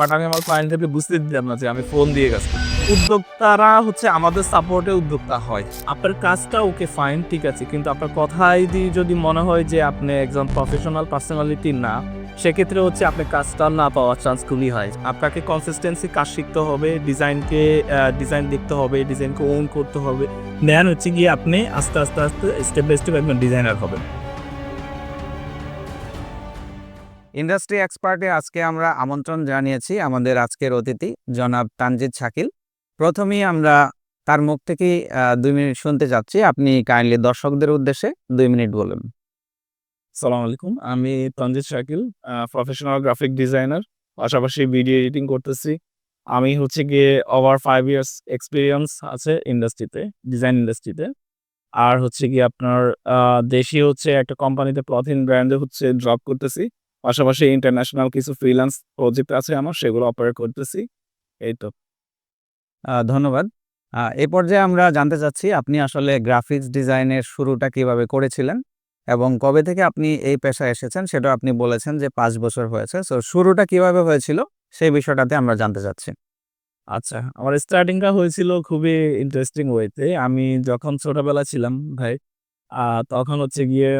But আমি আমার ক্লায়েন্টদেরকে বুঝতে দিতাম না যে আমি ফোন দিয়ে গেছি উদ্যোক্তারা হচ্ছে আমাদের সাপোর্টে উদ্যোক্তা হয়। আপনার কাজটা ওকে ফাইন ঠিক আছে। কিন্তু আপনার কথাই দিয়ে যদি মনে হয় যে আপনি একজন প্রফেশনাল পার্সোনালিটি না, সেক্ষেত্রে হচ্ছে আপনি কাজটা না পাওয়ার চান্স খুবই হয় আপনাকে কনসিস্টেন্সি কাজ শিখতে হবে ডিজাইনকে ডিজাইন দেখতে হবে ডিজাইনকে ওন করতে হবে। দেন হচ্ছে গিয়ে আপনি আস্তে আস্তে আস্তে স্টেপ বাই স্টেপ একজন ডিজাইনার হবেন। ইন্ডাস্ট্রি এক্সপার্টে আজকে আমরা আমন্ত্রণ জানিয়েছি আমাদের আজকের অতিথি জনাব তানজিদ শাকিল। প্রথমেই আমরা তার মুখ আহ, দুই মিনিট শুনতে চাচ্ছি। আপনি কাইন্ডলি দর্শকদের উদ্দেশ্যে দুই মিনিট বলুন। সালাম আলাইকুম। আমি Tanjit Shakil professional graphic designer পাশাপাশি ভিডিও এডিটিং করতেছি। আমি হচ্ছে গিয়ে ওভার ফাইভ ইয়ার্স এক্সপিরিয়েন্স আছে ইন্ডাস্ট্রিতে ডিজাইন ইন্ডাস্ট্রিতে আর হচ্ছে কি আপনার দেশি হচ্ছে একটা কোম্পানিতে ক্লথিং ব্র্যান্ডে হচ্ছে জব করতেছি। পাশাপাশি ইন্টারন্যাশনাল কিছু ফ্রিল্যান্স প্রজেক্ট আছে আমার সেগুলো অপারেট করতেছি। এই তো। ধন্যবাদ। এই পর্যায়ে আমরা জানতে চাচ্ছি আপনি আসলে গ্রাফিক্স ডিজাইনের শুরুটা কীভাবে করেছিলেন? এবং কবে থেকে আপনি এই পেশায় এসেছেন সেটা আপনি বলেছেন যে পাঁচ বছর হয়েছে। সো শুরুটা কীভাবে হয়েছিল সেই বিষয়টাতে আমরা জানতে চাচ্ছি। আচ্ছা আমার স্টার্টিংটা হয়েছিল খুবই ইন্টারেস্টিং ওয়েতে আমি যখন ছোটবেলা ছিলাম ভাই আহ, তখন হচ্ছে গিয়ে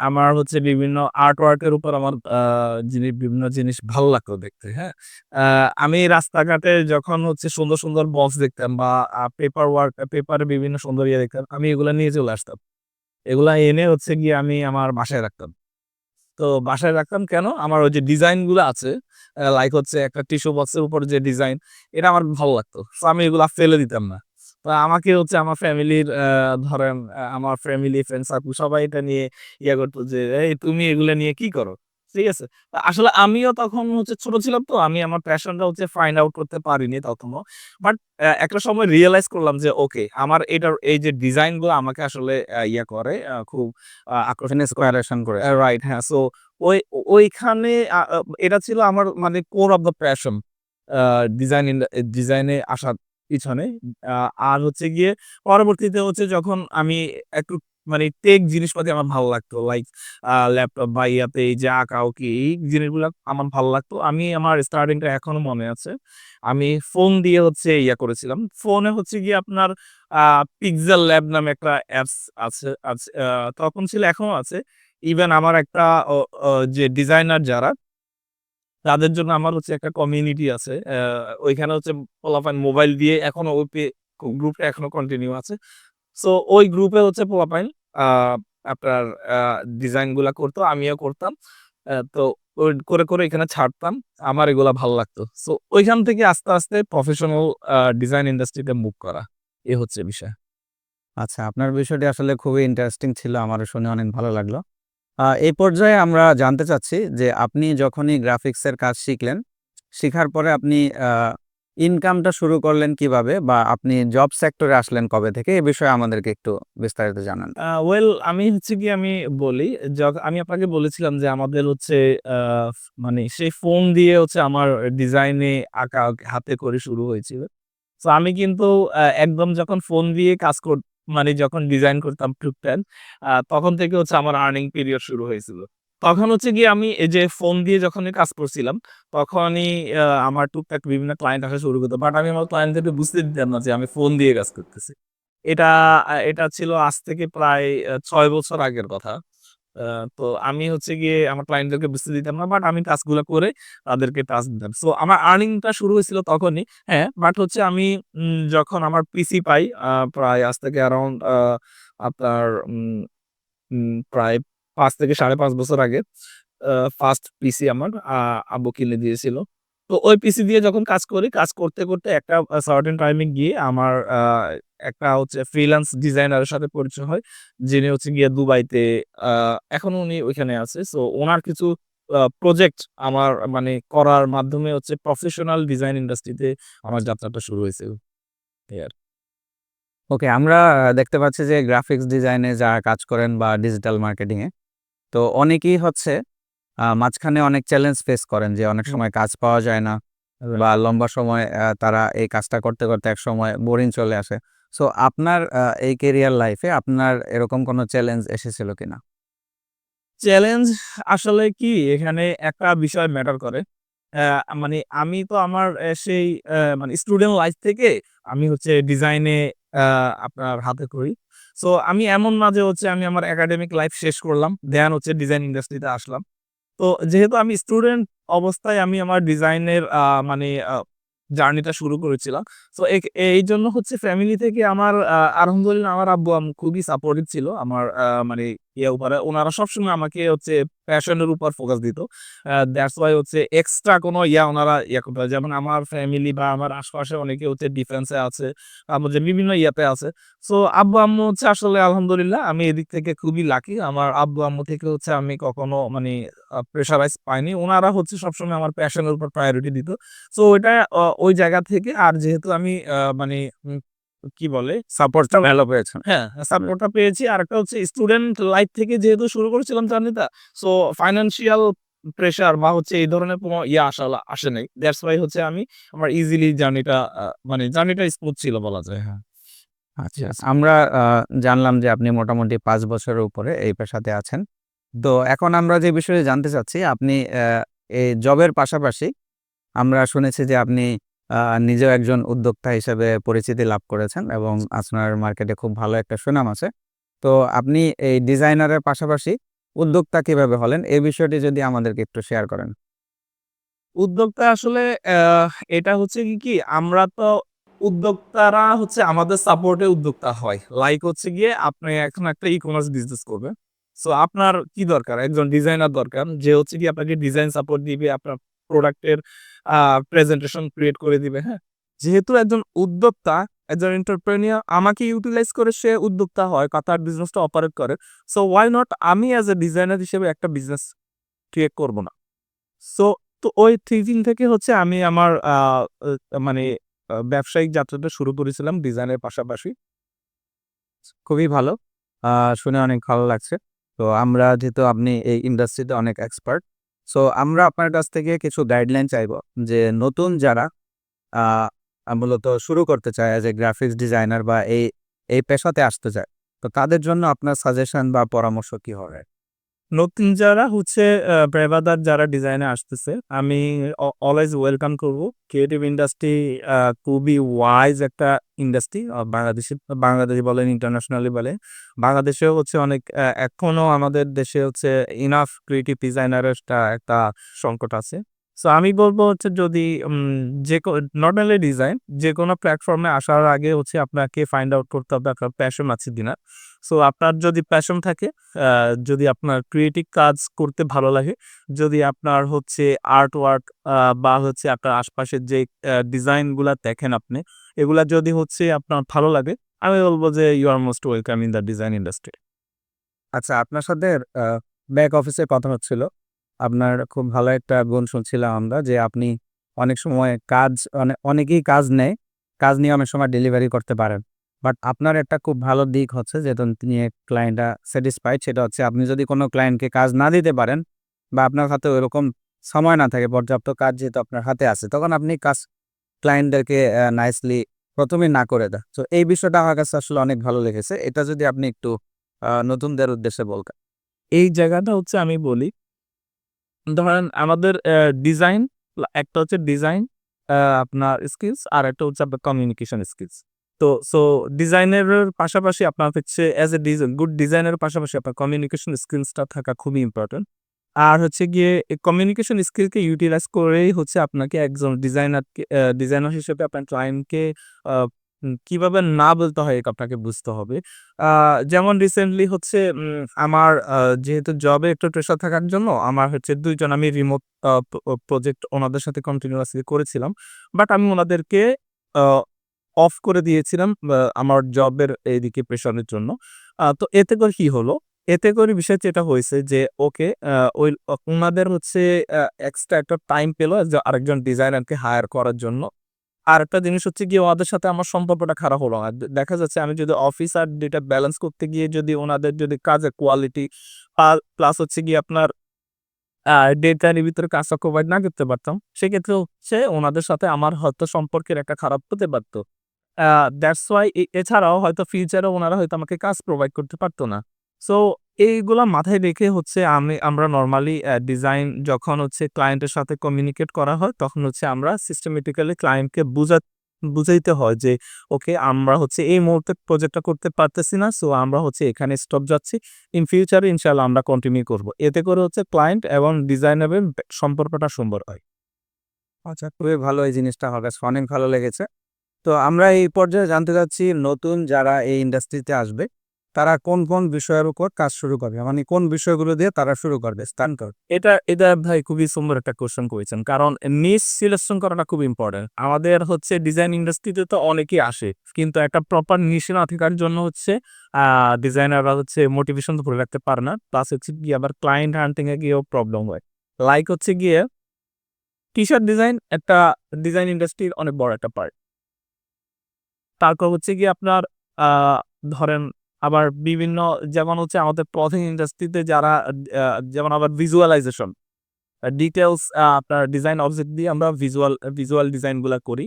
আমার হচ্ছে বিভিন্ন আর্ট ওয়ার্কের উপর আমার জিনিস বিভিন্ন জিনিস ভালো লাগতো দেখতে হ্যাঁ? আমি রাস্তাঘাটে যখন হচ্ছে সুন্দর সুন্দর বক্স দেখতাম বা পেপার ওয়ার্ক পেপারে বিভিন্ন সুন্দর ইয়ে দেখতাম, আমি এগুলা নিয়ে চলে আসতাম। এগুলা এনে হচ্ছে গিয়ে আমি আমার বাসায় রাখতাম। তো বাসায় রাখতাম কেন? আমার ওই যে ডিজাইনগুলো আছে লাইক হচ্ছে একটা টিস্যু বক্সের উপর যে ডিজাইন এটা আমার ভালো লাগতো। তো আমি এগুলা ফেলে দিতাম না। আমাকে হচ্ছে আমার ফ্যামিলির ধরেন আমার ফ্যামিলি ফ্রেন্ড সার্কেল সবাই এটা নিয়ে ইয়ে করতো যে এই তুমি এগুলো নিয়ে কি করো? ঠিক আছে? আসলে আমিও তখন হচ্ছে ছোট ছিলাম তো আমি আমার প্যাশনটা হচ্ছে ফাইন্ড আউট করতে পারিনি তখনও বাট একটা সময় রিয়েলাইজ করলাম যে ওকে আমার এটার এই যে ডিজাইনগুলো আমাকে আসলে ইয়ে করে খুব আহ, আকর্ষণ করে। রাইট হ্যাঁ সো ওই ওইখানে এটা ছিল আমার মানে core of the passion design ডিজাইনে আসার পিছনে। আর হচ্ছে গিয়ে পরবর্তীতে হচ্ছে যখন আমি একটু মানে টেক জিনিসপাতি আমার ভালো লাগতো লাইক ল্যাপটপ বা ইয়াতে যে আঁকা উকি এই জিনিসগুলো আমার ভালো লাগতো। আমি আমার স্টার্টিংটা এখনও মনে আছে। আমি ফোন দিয়ে হচ্ছে ইয়া করেছিলাম। ফোনে হচ্ছে গিয়ে আপনার পিক্সেল ল্যাব নামে একটা অ্যাপস আছে তখন ছিল, এখনও আছে। ইভেন আমার একটা যে ডিজাইনার যারা তাদের জন্য আমার হচ্ছে একটা কমিউনিটি আছে। ওইখানে হচ্ছে পোলাপান মোবাইল দিয়ে এখনও ওই গ্রুপটা এখনও কন্টিনিউ আছে। সো ওই গ্রুপে হচ্ছে পোলাপাইন আপনার ডিজাইনগুলা করতো, আমিও করতাম। তো করে করে এখানে ছাড়তাম। আমার এগুলা ভালো লাগতো। সো ওইখান থেকে আস্তে আস্তে প্রফেশনাল ডিজাইন ইন্ডাস্ট্রিতে মুভ করা। এ হচ্ছে বিষয়। আচ্ছা আপনার বিষয়টি আসলে খুবই ইন্টারেস্টিং ছিল। আমারও শুনে অনেক ভালো লাগল। এই পর্যায়ে আমরা জানতে চাচ্ছি যে আপনি যখনই গ্রাফিক্সের কাজ শিখলেন, শেখার পরে আপনি ইনকামটা শুরু করলেন কীভাবে বা আপনি জব সেক্টরে আসলেন কবে থেকে? এ বিষয়ে আমাদেরকে একটু বিস্তারিত জানান। ওয়েল আমি হচ্ছে কি আমি বলি আমি আপনাকে বলেছিলাম যে আমাদের হচ্ছে মানে সেই ফোন দিয়ে হচ্ছে আমার ডিজাইনে আঁকা, হাতে করে শুরু হয়েছিল। তো আমি কিন্তু একদম যখন ফোন দিয়ে কাজ মানে যখন ডিজাইন করতাম টুকটাক তখন থেকে হচ্ছে আমার আর্নিং পিরিয়ড শুরু হয়েছিল। তখন হচ্ছে গিয়ে আমি এই যে ফোন দিয়ে যখন কাজ করছিলাম, তখনই আমার টুকটাক বিভিন্ন ক্লায়েন্ট আসা শুরু করতো। বাট আমি আমার ক্লায়েন্টদেরকে বুঝতে দিতাম না যে আমি ফোন দিয়ে কাজ করতেছি। এটা এটা ছিল আজ থেকে প্রায় ছয় বছর আগের কথা। তো আমি হচ্ছে গিয়ে আমার ক্লায়েন্টদেরকে বুঝতে দিতাম না বাট আমি কাজগুলো করে তাদেরকে টাচ দিতাম। সো আমার আর্নিংটা শুরু হয়েছিল তখনই হ্যাঁ বাট হচ্ছে আমি যখন আমার পিসি পাই প্রায় আজ থেকে অ্যারাউন্ড আপনার প্রায় পাঁচ থেকে সাড়ে পাঁচ বছর আগে ফার্স্ট পিসি আমার আব্বু কিনে দিয়েছিল। তো ওই পিসি দিয়ে যখন কাজ করি, কাজ করতে করতে একটা সার্টেন টাইমে গিয়ে আমার একটা হচ্ছে ফ্রিল্যান্স ডিজাইনারের সাথে পরিচয় হয়। যিনি হচ্ছে গিয়ে দুবাইতে এখনও উনি ওইখানে আছে। সো ওনার কিছু প্রজেক্ট আমার মানে করার মাধ্যমে হচ্ছে প্রফেশনাল ডিজাইন ইন্ডাস্ট্রিতে আমার যাত্রাটা শুরু হয়েছে। আর ওকে আমরা দেখতে পাচ্ছি যে গ্রাফিক্স ডিজাইনে যারা কাজ করেন বা ডিজিটাল মার্কেটিংয়ে তো অনেকেই হচ্ছে আহ, মাঝখানে অনেক চ্যালেঞ্জ ফেস করেন যে অনেক সময় কাজ পাওয়া যায় না বা লম্বা সময় তারা এই কাজটা করতে করতে এক সময় বোরিং চলে আসে। সো আপনার এই কেরিয়ার লাইফে আপনার এরকম কোনো চ্যালেঞ্জ এসেছিল কিনা? চ্যালেঞ্জ আসলে কি? এখানে একটা বিষয় ম্যাটার করে। মানে আমি তো আমার সেই মানে স্টুডেন্ট লাইফ থেকে আমি হচ্ছে ডিজাইনে আপনার হাতে করি। সো আমি এমন না যে হচ্ছে আমি আমার একাডেমিক লাইফ শেষ করলাম দেন হচ্ছে ডিজাইন ইন্ডাস্ট্রিতে আসলাম। তো যেহেতু আমি স্টুডেন্ট অবস্থায় আমি আমার ডিজাইনের মানে জার্নিটা শুরু করেছিলাম। তো এই জন্য হচ্ছে ফ্যামিলি থেকে আমার আলহামদুলিল্লাহ আমার আব্বু আম খুবই সাপোর্টিভ ছিল। আমার মানে ইয়ে উপরে। ওনারা সবসময় আমাকে হচ্ছে প্যাশনের উপর ফোকাস দিত। দ্যাটস ওয়াই হচ্ছে এক্সট্রা কোনো ইয়া ওনারা ইয়ে করতে। যেমন আমার ফ্যামিলি বা আমার আশপাশে অনেকে হচ্ছে ডিফেন্সে আছে আমার যে বিভিন্ন ইয়াতে আছে। সো আব্বু, আম্মু হচ্ছে আসলে আলহামদুলিল্লাহ আমি এদিক থেকে খুবই লাকি আমার আব্বু, আম্মু থেকে হচ্ছে আমি কখনো মানে প্রেশারাইজ পাইনি। ওনারা হচ্ছে সবসময় আমার প্যাশনের উপর প্রায়োরিটি দিত। সো ওইটা ওই জায়গা থেকে। আর যেহেতু আমি মানে কি বলে? সাপোর্টটা ভালো পেয়েছেন। হ্যাঁ সাপোর্টটা পেয়েছি। আর একটা হচ্ছে স্টুডেন্ট লাইফ থেকে যেহেতু শুরু করেছিলাম জার্নিটা সো ফাইন্যান্সিয়াল প্রেশার বা হচ্ছে এই ধরনের কোনো ইয়ে আসা আসে নাই। দ্যাটস ওয়াই হচ্ছে আমি আমার ইজিলি জার্নিটা মানে জার্নিটা স্মুথ ছিল বলা যায় হ্যাঁ। আচ্ছা আমরা আহ, জানলাম যে আপনি মোটামুটি পাঁচ বছরের উপরে এই পেশাতে আছেন। তো এখন আমরা যে বিষয়ে জানতে চাচ্ছি আপনি এই জবের পাশাপাশি আমরা শুনেছি যে আপনি নিজেও একজন উদ্যোক্তা হিসেবে পরিচিতি লাভ করেছেন এবং আপনার মার্কেটে খুব ভালো একটা সুনাম আছে। তো আপনি এই ডিজাইনারের পাশাপাশি উদ্যোক্তা কীভাবে হলেন? এই বিষয়টি যদি আমাদেরকে একটু শেয়ার করেন। উদ্যোক্তা আসলে এটা হচ্ছে কি কি আমরা তো উদ্যোক্তারা হচ্ছে আমাদের সাপোর্টে উদ্যোক্তা হয়। লাইক হচ্ছে গিয়ে আপনি এখন একটা ই কমার্স বিজনেস করবেন। সো আপনার কি দরকার? একজন ডিজাইনার দরকার। যে হচ্ছে কি আপনাকে ডিজাইন সাপোর্ট দিবে, আপনার প্রোডাক্টের প্রেজেন্টেশন ক্রিয়েট করে দিবে হ্যাঁ? যেহেতু একজন উদ্যোক্তা, একজন এন্টারপ্রেনিয়ার আমাকে ইউটিলাইজ করে সে উদ্যোক্তা হয় তার বিজনেসটা অপারেট করে। সো ওয়াই নট আমি অ্যাজ এ ডিজাইনার হিসেবে একটা বিজনেস ক্রিয়েট করব না? সো তো ওই থিঙ্কিং থেকে হচ্ছে আমি আমার মানে ব্যবসায়িক যাত্রাটা শুরু করেছিলাম ডিজাইনের পাশাপাশি। খুবই ভালো। শুনে অনেক ভালো লাগছে। তো আমরা যেহেতু আপনি এই ইন্ডাস্ট্রিতে অনেক এক্সপার্ট সো আমরা আপনার কাছ থেকে কিছু গাইডলাইন চাইব যে নতুন যারা মূলত শুরু করতে চায় যে গ্রাফিক্স ডিজাইনার বা এই এই পেশাতে আসতে চায়, তো তাদের জন্য আপনার সাজেশন বা পরামর্শ কি হবে? নতুন যারা হচ্ছে প্রেভাদার যারা ডিজাইনে আসতেছে, আমি অলওয়েজ ওয়েলকাম করব। ক্রিয়েটিভ ইন্ডাস্ট্রি খুবই ওয়াইজ একটা ইন্ডাস্ট্রি বাংলাদেশে, বাংলাদেশ বলেন ইন্টারন্যাশনালি বলে বাংলাদেশেও হচ্ছে অনেক এখনও আমাদের দেশে হচ্ছে ইনাফ ক্রিয়েটিভ ডিজাইনারের একটা সংকট আছে। সো আমি বলব হচ্ছে যদি যে অনলি ডিজাইন যে কোনো প্ল্যাটফর্মে আসার আগে হচ্ছে আপনাকে ফাইন্ড আউট করতে হবে আপনার প্যাশন আছে কিনা। সো আপনার যদি প্যাশন থাকে যদি আপনার ক্রিয়েটিভ কাজ করতে ভালো লাগে, যদি আপনার হচ্ছে আর্ট ওয়ার্ক বা হচ্ছে আপনার আশপাশের যে ডিজাইনগুলা দেখেন আপনি, এগুলা যদি হচ্ছে আপনার ভালো লাগে, আমি বলব যে you are most welcome in the design industry আচ্ছা আপনার সাথে ব্যাক অফিসে কথা হচ্ছিল। আপনার খুব ভালো একটা গুণ শুনছিলাম আমরা যে আপনি অনেক সময় কাজ অনেক অনেকেই কাজ নেয়, কাজ নিয়ে অনেক সময় ডেলিভারি করতে পারেন। বাট আপনার একটা খুব ভালো দিক হচ্ছে যে তিনি ক্লায়েন্টটা স্যাটিসফাইড সেটা হচ্ছে আপনি যদি কোনো ক্লায়েন্টকে কাজ না দিতে পারেন বা আপনার হাতে ওইরকম সময় না থাকে, পর্যাপ্ত কাজ যেহেতু আপনার হাতে আছে, তখন আপনি কাজ ক্লায়েন্টদেরকে নাইসলি প্রথমে না করে দেয় তো এই বিষয়টা আমার কাছে আসলে অনেক ভালো লেগেছে। এটা যদি আপনি একটু নতুনদের উদ্দেশ্যে বলতেন। এই জায়গাটা হচ্ছে আমি বলি ধরেন আমাদের ডিজাইন একটা হচ্ছে ডিজাইন আপনার স্কিলস আর একটা হচ্ছে আপনার কমিউনিকেশন স্কিলস তো সো ডিজাইনের পাশাপাশি আপনার হচ্ছে অ্যাজ এ ডিজাইন গুড ডিজাইনের পাশাপাশি আপনার কমিউনিকেশন স্কিলসটা থাকা খুবই ইম্পর্টেন্ট আর হচ্ছে গিয়ে কমিউনিকেশন স্কিলকে ইউটিলাইজ করেই হচ্ছে আপনাকে একজন ডিজাইনারকে ডিজাইনার হিসেবে আপনার ক্লায়েন্টকে কীভাবে না বলতে হয় আপনাকে বুঝতে হবে। যেমন রিসেন্টলি হচ্ছে আমার যেহেতু জবে একটু প্রেশার থাকার জন্য আমার হচ্ছে দুইজন আমি রিমোট প্রজেক্ট ওনাদের সাথে কন্টিনিউয়াসলি করেছিলাম। বাট আমি ওনাদেরকে অফ করে দিয়েছিলাম আহ, আমার জবের এইদিকে প্রেশারের জন্য। তো এতে করে কি হলো? এতে করে বিষয় যেটা হয়েছে যে ওকে ওই ওনাদের হচ্ছে এক্সট্রা একটা টাইম পেল যে আরেকজন ডিজাইনারকে হায়ার করার জন্য। আর একটা জিনিস হচ্ছে গিয়ে ওনাদের সাথে আমার সম্পর্কটা খারাপ হলো না। দেখা যাচ্ছে আমি যদি অফিস আর ডেটা ব্যালেন্স করতে গিয়ে যদি ওনাদের যদি কাজের কোয়ালিটি প্লাস হচ্ছে গিয়ে আপনার ডেটার ভিতরে কাজটা প্রোভাইড না করতে পারতাম, সেক্ষেত্রে হচ্ছে ওনাদের সাথে আমার হয়তো সম্পর্কের একটা খারাপ হতে পারতো। দ্যাটস ওয়াই এছাড়াও হয়তো ফিউচারে ওনারা হয়তো আমাকে কাজ প্রোভাইড করতে পারতো না। সো এইগুলা মাথায় রেখে হচ্ছে আমি আমরা নর্মালি ডিজাইন যখন হচ্ছে ক্লায়েন্টের সাথে কমিউনিকেট করা হয়, তখন হচ্ছে আমরা সিস্টেমেটিক্যালি ক্লায়েন্টকে বুঝা বুঝাইতে হয় যে, ওকে আমরা হচ্ছে এই মুহূর্তে প্রজেক্টটা করতে পারতেছি না। সো আমরা হচ্ছে এখানে স্টপ যাচ্ছি। ইন ফিউচারে ইনশাআল্লাহ আমরা কন্টিনিউ করব। এতে করে হচ্ছে ক্লায়েন্ট এবং ডিজাইনারের সম্পর্কটা সুন্দর হয়। আচ্ছা, খুবই ভালো এই জিনিসটা আমার কাছে অনেক ভালো লেগেছে। তো আমরা এই পর্যায়ে জানতে চাচ্ছি নতুন যারা এই ইন্ডাস্ট্রিতে আসবে, তারা কোন, কোন বিষয়ের উপর কাজ শুরু করবে? মানে কোন বিষয়গুলো দিয়ে তারা শুরু করবে? স্থান এটা এটা ভাই খুবই সুন্দর একটা কোয়েশ্চেন করেছেন। কারণ নিজ সিলেকশন করাটা খুব ইম্পোর্টেন্ট। আমাদের হচ্ছে ডিজাইন ইন্ডাস্ট্রিতে তো অনেকেই আসে। কিন্তু একটা প্রপার নিশে না থাকার জন্য হচ্ছে ডিজাইনাররা হচ্ছে মোটিভেশন তো ধরে রাখতে পারে না। প্লাস হচ্ছে গিয়ে আবার ক্লায়েন্ট হান্টিং এ গিয়েও প্রবলেম হয়। লাইক হচ্ছে গিয়ে টি-শার্ট ডিজাইন একটা ডিজাইন ইন্ডাস্ট্রির অনেক বড় একটা পার্ট। তারপর হচ্ছে গিয়ে আপনার ধরেন আবার বিভিন্ন যেমন হচ্ছে আমাদের ক্লথিং ইন্ডাস্ট্রিতে যারা যেমন আবার ভিজুয়ালাইজেশন, ডিটেলস আপনার ডিজাইন অবজেক্ট দিয়ে আমরা ভিজুয়াল ভিজুয়াল ডিজাইনগুলা করি।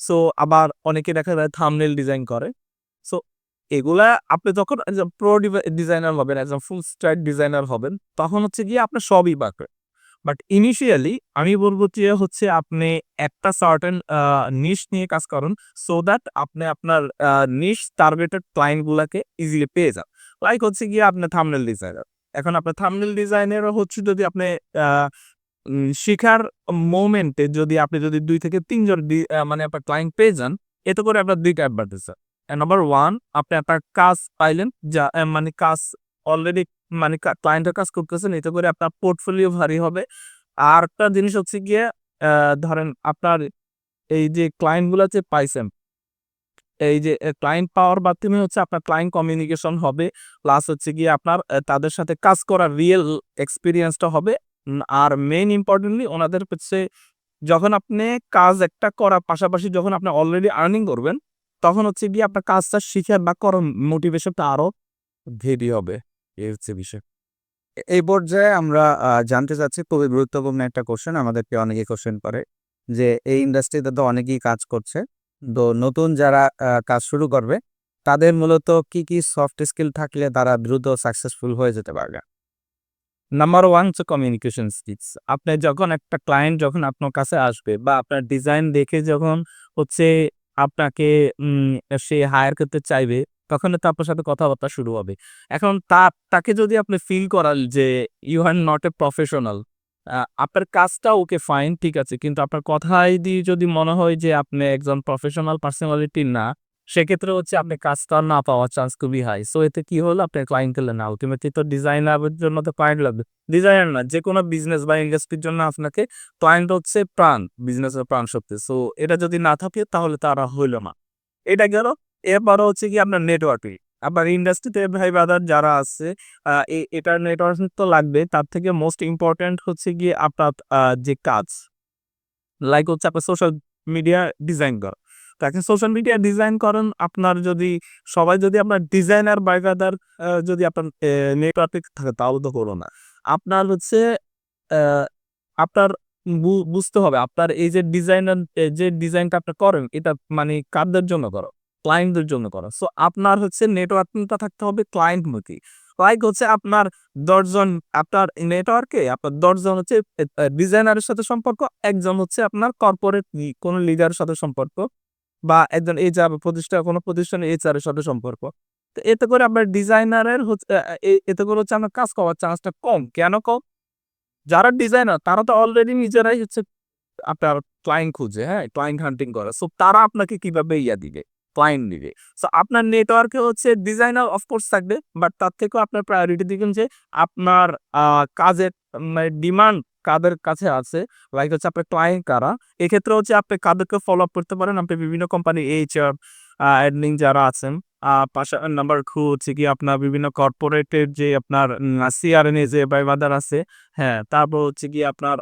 সো আবার অনেকে দেখা যায় থাম্বনেইল ডিজাইন করে। সো এগুলা আপনি যখন প্রো ডিজাইনার হবেন, as a full strike designer হবেন, তখন হচ্ছে গিয়ে আপনার সবই পারফেক্ট। বাট ইনিশিয়ালি আমি বলব যে হচ্ছে আপনি একটা সার্টেন নিশ নিয়ে কাজ করুন। সো দ্যাট আপনি আপনার নিশ টার্গেটেড ক্লায়েন্ট গুলাকে ইজিলি পেয়ে যান। লাইক হচ্ছে গিয়ে আপনি থামনেল ডিজাইনার। এখন আপনার থামনেল ডিজাইনেরও হচ্ছে যদি আপনি শিখার মোমেন্টে যদি আপনি যদি দুই থেকে ৩ জন ডি মানে আপনার ক্লায়েন্ট পেয়ে যান, এতে করে আপনার ২ টা অ্যাডভান্টেজ। নাম্বার ওয়ান আপনি আপনার কাজ পাইলেন যা মানে কাজ অলরেডি মানে ক্লায়েন্টের কাজ করতেছেন। এতে করে আপনার পোর্টফোলিও ভারী হবে। আরেকটা জিনিস হচ্ছে গিয়ে ধরেন আপনার এই যে ক্লায়েন্টগুলা যে পাইছেন এই যে ক্লায়েন্ট পাওয়ার মাধ্যমে হচ্ছে আপনার ক্লায়েন্ট কমিউনিকেশন হবে। প্লাস হচ্ছে গিয়ে আপনার তাদের সাথে কাজ করার রিয়েল এক্সপিরিয়েন্সটা হবে। আর মেইন ইম্পর্টেন্টলি ওনাদের হচ্ছে যখন আপনি কাজ একটা করার পাশাপাশি যখন আপনি অলরেডি আর্নিং করবেন, তখন হচ্ছে গিয়ে আপনার কাজটা শিখার বা করার মোটিভেশনটা আরও হেভি হবে। এই হচ্ছে বিষয়। এই পর্যায়ে আমরা জানতে চাচ্ছি খুবই গুরুত্বপূর্ণ একটা কোশ্চেন আমাদেরকে অনেকেই কোশ্চেন করে। যে এই ইন্ডাস্ট্রিতে তো অনেকেই কাজ করছে। তো নতুন যারা কাজ শুরু করবে, তাদের মূলত কি, কি সফট স্কিল থাকলে তারা দ্রুত সাকসেসফুল হয়ে যেতে পারবে? নাম্বার ওয়ান হচ্ছে কমিউনিকেশন স্কিলস। আপনি যখন একটা ক্লায়েন্ট যখন আপনার কাছে আসবে বা আপনার ডিজাইন দেখে যখন হচ্ছে আপনাকে সে হায়ার করতে চাইবে, তখন তো আপনার সাথে কথাবার্তা শুরু হবে। এখন তা তাকে যদি আপনি ফিল করান যে you are not a professional, আপনার কাজটা ওকে ফাইন ঠিক আছে। কিন্তু আপনার কথায় দিয়ে যদি মনে হয় যে আপনি একজন প্রফেশনাল পার্সোনালিটি না, সেক্ষেত্রে হচ্ছে আপনি কাজটা না পাওয়ার চান্স খুবই হাই। সো এতে কি হলো? আপনার ক্লায়েন্ট পেলেন না। আল্টিমেটলি তো ডিজাইনারের জন্য তো ক্লায়েন্ট লাগবে। ডিজাইনার না, যেকোনো বিজনেস বা ইন্ডাস্ট্রির জন্য আপনাকে ক্লায়েন্ট হচ্ছে প্রাণ, বিজনেসের প্রাণশক্তি। সো এটা যদি না থাকে তাহলে তো আর হইল না। এটা গেল। এরপরে হচ্ছে কি আপনার নেটওয়ার্কিং। আপনার ইন্ডাস্ট্রিতে ভাই ব্রাদার যারা আছে এটার নেটওয়ার্কিং তো লাগবে। তার থেকে মোস্ট ইম্পোর্টেন্ট হচ্ছে গিয়ে আপনার যে কাজ। লাইক হচ্ছে আপনার সোশ্যাল মিডিয়া ডিজাইন করা। তাকে সোশ্যাল মিডিয়া ডিজাইন করেন, আপনার যদি, সবাই যদি আপনার ডিজাইনার বাই ব্রাদার আ, যদি আপনার নেটওয়ার্কিং থাকে তাহলে তো করো না। আপনার হচ্ছে আপনার বুঝতে হবে, আপনার এই যে ডিজাইনার যে ডিজাইনটা আপনি করেন, এটা মানে কাদের জন্য করা? ক্লায়েন্টদের জন্য করা। সো আপনার হচ্ছে নেটওয়ার্কিংটা থাকতে হবে ক্লায়েন্ট ক্লায়েন্টমুখী। লাইক হচ্ছে আপনার ১০ জন আপনার নেটওয়ার্কে আপনার ১০ জন হচ্ছে ডিজাইনারের সাথে সম্পর্ক, একজন হচ্ছে আপনার কর্পোরেট কোনো লিডারের সাথে সম্পর্ক বা একজন এইচআর প্রতিষ্ঠা কোনো প্রতিষ্ঠানের এইচআর এর সাথে সম্পর্ক। তো এতে করে আপনার ডিজাইনারের হচ্ছে এতে করে হচ্ছে আপনার কাজ করার চান্সটা কম। কেন কম? যারা ডিজাইনার তারা তো অলরেডি নিজেরাই হচ্ছে আপনার ক্লায়েন্ট খুঁজে, হ্যাঁ? ক্লায়েন্ট হান্টিং করে। সো তারা আপনাকে কীভাবে ইয়া দিবে? ক্লায়েন্ট দিবে। সো আপনার নেটওয়ার্কে হচ্ছে ডিজাইনার অফ কোর্স থাকবে। বাট তার থেকেও আপনার প্রায়োরিটি দিবেন যে আপনার কাজের মানে ডিমান্ড কাদের কাছে আছে, লাইক হচ্ছে আপনার ক্লায়েন্ট কারা। এক্ষেত্রে হচ্ছে আপনি কাদেরকে ফলো আপ করতে পারেন। আপনি বিভিন্ন কোম্পানি এইচআর, অ্যাডমিন যারা আছেন, পাশা নাম্বার 2 হচ্ছে কি আপনার বিভিন্ন কর্পোরেটের যে আপনার উম সিআরএন এ যে ভাই ব্রাদার আছে, হ্যাঁ? তারপর হচ্ছে কি আপনার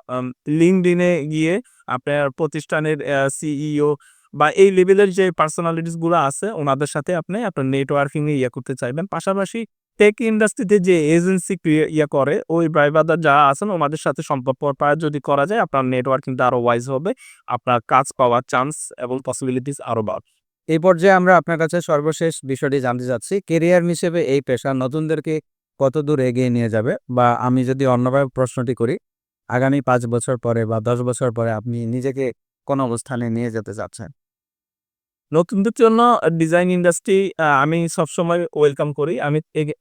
LinkedIn গিয়ে আপনার প্রতিষ্ঠানের সিইও বা এই লেভেলের যে পার্সোনালিটিসগুলা আছে, ওনাদের সাথে আপনি আপনার নেটওয়ার্কিং ইয়া করতে চাইবেন। পাশাপাশি টেক ইন্ডাস্ট্রিতে যে এজেন্সি ইয়া করে, ওই ভাই যা আছেন, ওনাদের সাথে সম্পর্ক পাওয়া যদি করা যায়, আপনার নেটওয়ার্কিংটা আরও ওয়াইজ হবে। আপনার কাজ পাওয়ার চান্স এবং পসিবিলিটিস আরও বাড়বে। এই পর্যায়ে আমরা আপনার কাছে সর্বশেষ বিষয়টি জানতে চাচ্ছি। কেরিয়ার হিসেবে এই পেশা নতুনদেরকে কতদূর এগিয়ে নিয়ে যাবে বা আমি যদি অন্যভাবে প্রশ্নটি করি, আগামী পাঁচ বছর পরে বা দশ বছর পরে আপনি নিজেকে কোন অবস্থানে নিয়ে যেতে চাচ্ছেন নতুনদের জন্য ডিজাইন ইন্ডাস্ট্রি আমি সবসময় ওয়েলকাম করি। আমি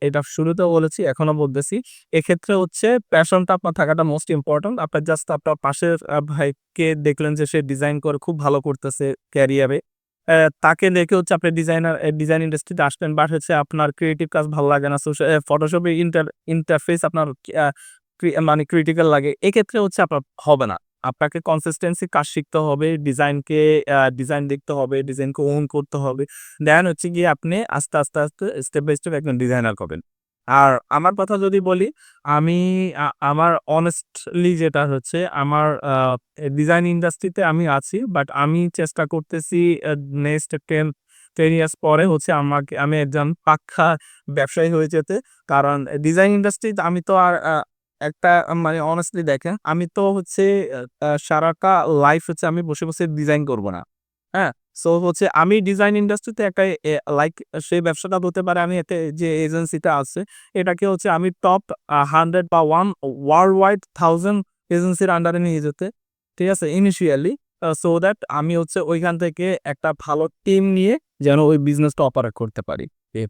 এটা শুরুতেও বলেছি, এখনও বলতেছি। এক্ষেত্রে হচ্ছে প্যাশনটা আপনার থাকাটা মোস্ট ইম্পর্ট্যান্ট আপনার জাস্ট আপনার পাশের ভাইকে দেখলেন যে সে ডিজাইন করে খুব ভালো করতেছে ক্যারিয়ারে তাকে দেখে হচ্ছে আপনি ডিজাইনার ডিজাইন ইন্ডাস্ট্রিতে আসবেন বাট হচ্ছে আপনার ক্রিয়েটিভ কাজ ভালো লাগে না। সোশ্যাল ফটোশপে ইন্টার ইন্টারফেস আপনার মানে ক্রিটিক্যাল লাগে। এক্ষেত্রে হচ্ছে আপনার হবে না। আপনাকে কনসিস্টেন্সি কাজ শিখতে হবে ডিজাইনকে ডিজাইন দেখতে হবে ডিজাইনকে ওন করতে হবে। দেন হচ্ছে গিয়ে আপনি আস্তে আস্তে আস্তে স্টেপ বাই স্টেপ একজন ডিজাইনার করবেন আর আমার কথা যদি বলি, আমি আমার অনেস্টলি যেটা হচ্ছে, আমার ডিজাইন ইন্ডাস্ট্রিতে আমি আছি বাট আমি চেষ্টা করতেছি নেক্সট টেন টেন ইয়ার্স পরে হচ্ছে আমাকে, আমি একজন পাক্কা ব্যবসায়ী হয়ে যেতে। কারণ ডিজাইন ইন্ডাস্ট্রিতে আমি তো আর একটা মানে অনেস্টলি দেখেন, আমি তো হচ্ছে সারাটা লাইফ হচ্ছে আমি বসে বসে ডিজাইন করব না। হ্যাঁ? সো হচ্ছে আমি ডিজাইন ইন্ডাস্ট্রিতে একটা লাইক সেই ব্যবসাটা হতে পারে, আমি এতে যে এজেন্সিটা আছে, এটাকে হচ্ছে আমি টপ হান্ড্রেড বা ওয়ান ওয়ার্ল্ড ওয়াইড থাউজেন্ড এজেন্সির আন্ডারে নিয়ে যেতে, ঠিক আছে? ইনিশিয়ালি সো দ্যাট আমি হচ্ছে ওইখান থেকে একটা ভালো টিম নিয়ে যেন ওই বিজনেসটা অপারেট করতে পারি, এই।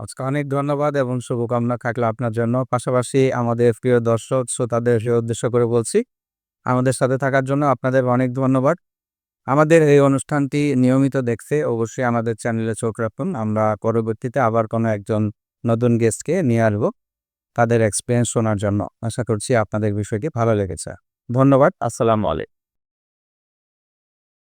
আজকে অনেক ধন্যবাদ এবং শুভকামনা থাকল আপনার জন্য। পাশাপাশি আমাদের প্রিয় দর্শক, শ্রোতাদের উদ্দেশ্য করে বলছি, আমাদের সাথে থাকার জন্য আপনাদের অনেক ধন্যবাদ। আমাদের এই অনুষ্ঠানটি নিয়মিত দেখতে অবশ্যই আমাদের চ্যানেলে চোখ রাখুন। আমরা পরবর্তীতে আবার কোনো একজন নতুন গেস্টকে নিয়ে আসব তাদের এক্সপিরিয়েন্স শোনার জন্য। আশা করছি আপনাদের বিষয়টি ভালো লেগেছে। ধন্যবাদ। আসসালামু আলাইকুম।